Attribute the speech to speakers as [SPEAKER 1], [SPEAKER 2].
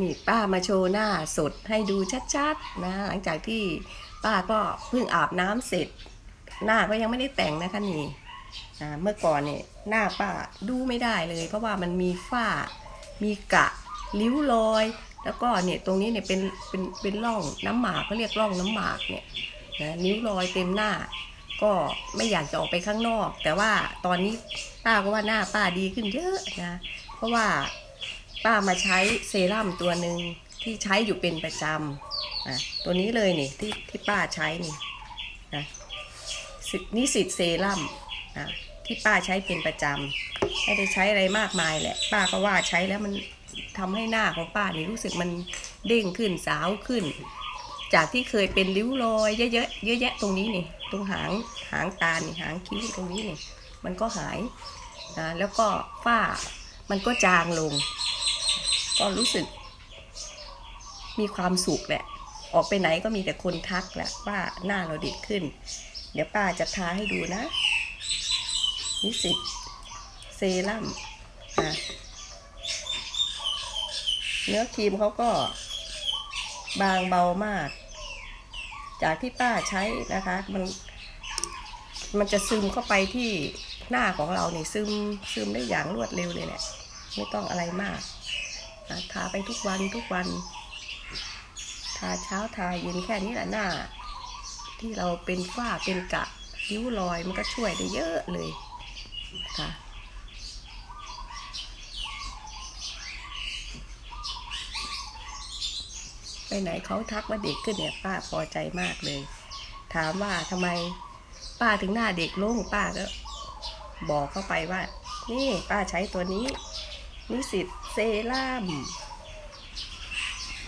[SPEAKER 1] นี่ป้ามาโชว์หน้าสดให้ดูชัดๆนะหลังจากที่ป้าก็เพิ่งอาบน้ำเสร็จ หน้าก็ยังไม่ได้แต่งนะคะนี่นะเมื่อก่อนเนี่ยหน้าป้าดูไม่ได้เลย เพราะว่ามันมีฝ้ามีกระริ้วรอย แล้วก็เนี่ยตรงนี้เนี่ยเป็นเป็นเป็นร่องน้ำหมากเขาเรียกร่องน้ำหมากเนี่ยนะนิ้วรอยเต็มหน้า ก็ไม่อยากจะออกไปข้างนอก แต่ว่าตอนนี้ป้าก็ว่าหน้าป้าดีขึ้นเยอะนะเพราะว่า ป้ามาใช้เซรั่มตัวหนึ่งที่ใช้อยู่เป็นประจำอะตัวนี้เลยนี่ที่ที่ป้าใช้นี่นะสินิสิตเซรั่มนะที่ป้าใช้เป็นประจำไม่ได้ใช้อะไรมากมายแหละ ป้าก็ว่าใช้แล้วมันทำให้หน้าของป้านี่รู้สึกมันเด้งขึ้นสาวขึ้น จากที่เคยเป็นริ้วรอยเยอะๆเยอะแยะตรงนี้นี่ ตรงหางหางตานี่หางคิ้วตรงนี้นี่มันก็หายนะแล้วก็ฝ้ามันก็จางลง ก็รู้สึก มีความสุขแหละ ออกไปไหนก็มีแต่คนทักแหละว่าหน้าเราเด็กขึ้น เดี๋ยวป้าจะทาให้ดูนะนิสิตเซรั่มนะเนื้อครีมเขาก็บางเบามาก จากที่ป้าใช้นะคะ มัน มันจะซึมเข้าไปที่หน้าของเราเนี่ยซึมซึมได้อย่างรวดเร็วเลยแหละไม่ต้องอะไรมาก ทาไปทุกวันทุกวัน ทาเช้าทาเย็นแค่นี้แหละหน้า ที่เราเป็นฝ้าเป็นกะริ้วรอยมันก็ช่วยได้เยอะเลยค่ะไปไหนเขาทักว่าเด็กขึ้นเนี่ยป้าพอใจมากเลย ถามว่าทำไมป้าถึงหน้าเด็กลงป้าก็บอกเข้าไปว่า นี่ป้าใช้ตัวนี้ นิสิตเซรั่ม